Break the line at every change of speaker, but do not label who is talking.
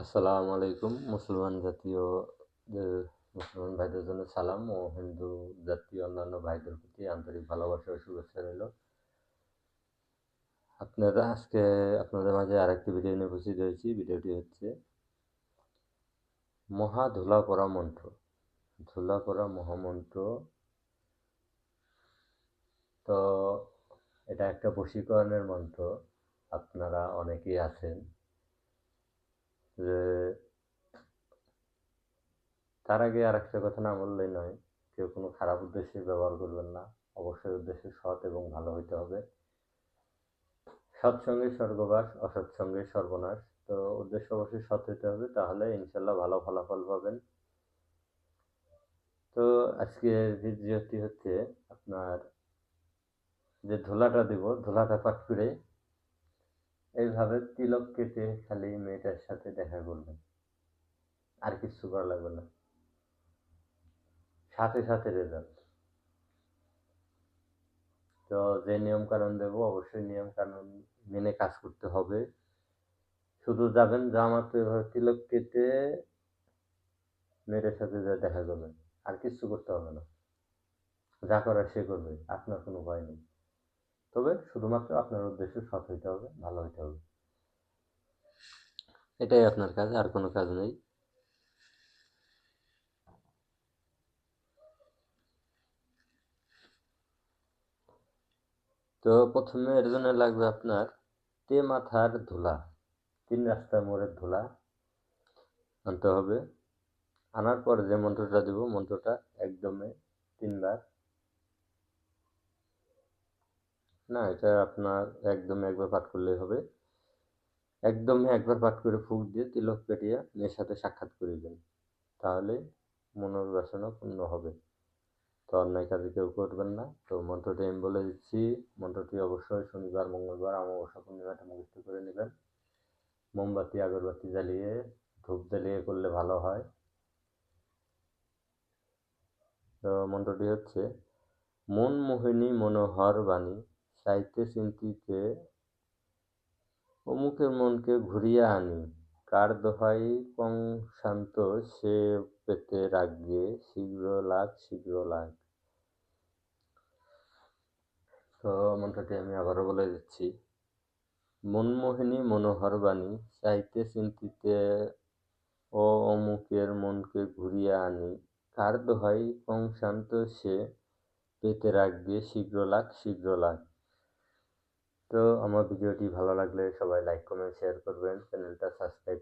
আসসালামু আলাইকুম। মুসলমান জাতীয় মুসলমান ভাইদের জন্য সালাম ও হিন্দু জাতীয় অন্যান্য ভাইদের প্রতি আন্তরিক ভালোবাসা ও শুভেচ্ছা রইল। আপনারা আজকে আপনাদের মাঝে আরেকটি ভিডিও নিয়ে উপস্থিত হয়েছি। ভিডিওটি হচ্ছে মহা ধুলা পরা মন্ত্র। ধুলা পরা মহামন্ত্র তো এটা একটা বশীকরণের মন্ত্র। আপনারা অনেকেই আছেন। যে তার আগে আর একটা কথা না বললেই নয়, কেউ কোনো খারাপ উদ্দেশ্যে ব্যবহার করবেন না, অবশ্যই উদ্দেশ্য সৎ এবং ভালো হইতে হবে। সৎসঙ্গে স্বর্গবাস, অসৎসঙ্গে সর্বনাশ। তো উদ্দেশ্য অবশ্যই সৎ হইতে হবে, তাহলে ইনশাল্লাহ ভালো ফলাফল পাবেন। তো আজকে ভিডিওটি হচ্ছে আপনার যে ধুলাটা দিব, ধুলাটা পাট করে এইভাবে তিলক কেটে খালি মেয়েটার সাথে দেখা করবেন। আর কিছু করা লাগবে না। সাথে সাথে রেজাল্ট তো যে নিয়ম কানুন দেবো, অবশ্যই নিয়ম কানুন মেনে কাজ করতে হবে। শুধু যাবেন, যা মাত্র এভাবে তিলক কেটে মেয়েটার সাথে দেখা করবেন। আর কিছু করতে হবে না। যা করার সে করবে, আপনার কোনো ভয় নেই। তবে শুধুমাত্র আপনার উদ্দেশ্য সৎ হইতে হবে, ভালো হইতে হবে। এটাই আপনার কাজ, আর কোনো কাজ নেই। তো প্রথমে এর জন্য লাগবে আপনার তে মাথার ধুলা, তিন রাস্তার মোড়ের ধুলা আনতে হবে। আনার পর যে মন্ত্রটা দেব, মন্ত্রটা একদমে তিনবার না, এটা আপনার একদম একবার পাঠ করলেই হবে। একদমে একবার পাঠ করে ফুক দিয়ে তিলক পেটিয়া মেয়ের সাথে সাক্ষাৎ করিবেন তাহলে মনোর বাসনা পূর্ণ হবে। তো অন্যায় কাজে কেউ করবেন না। তো মন্ত্রটি আমি বলে দিচ্ছি, মন্ত্রটি অবশ্যই শনিবার, মঙ্গলবার, অমাবস্যা পূর্ণিমাটা মুখস্থ করে নেবেন। মোমবাতি, আগরবাতি জ্বালিয়ে, ধূপ জ্বালিয়ে করলে ভালো হয়। তো মন্ত্রটি হচ্ছে, মন মোহিনী মনোহর বাণী। সাহিত্যে চিন্তিতে অমুকের মনকে ঘুরিয়ে আনি। কার দোহাই কং শান্ত, সে পেতে রাগিয়ে শীঘ্র লাগ শীঘ্র লাগ। তো মন্ত্রটি আমি আবারও বলে দিচ্ছি। মনমোহিনী মনোহর বাণী সাহিত্যে চিন্তিতে ও অমুকের মনকে ঘুরিয়ে আনি। কার দোহাই কং শান্ত, সে পেতে রাখবে শীঘ্র লাগ শীঘ্র লাগ। তো আমার ভিডিওটি ভালো লাগলে সবাই লাইক কমেন্ট শেয়ার করবেন চ্যানেলটা সাবস্ক্রাইব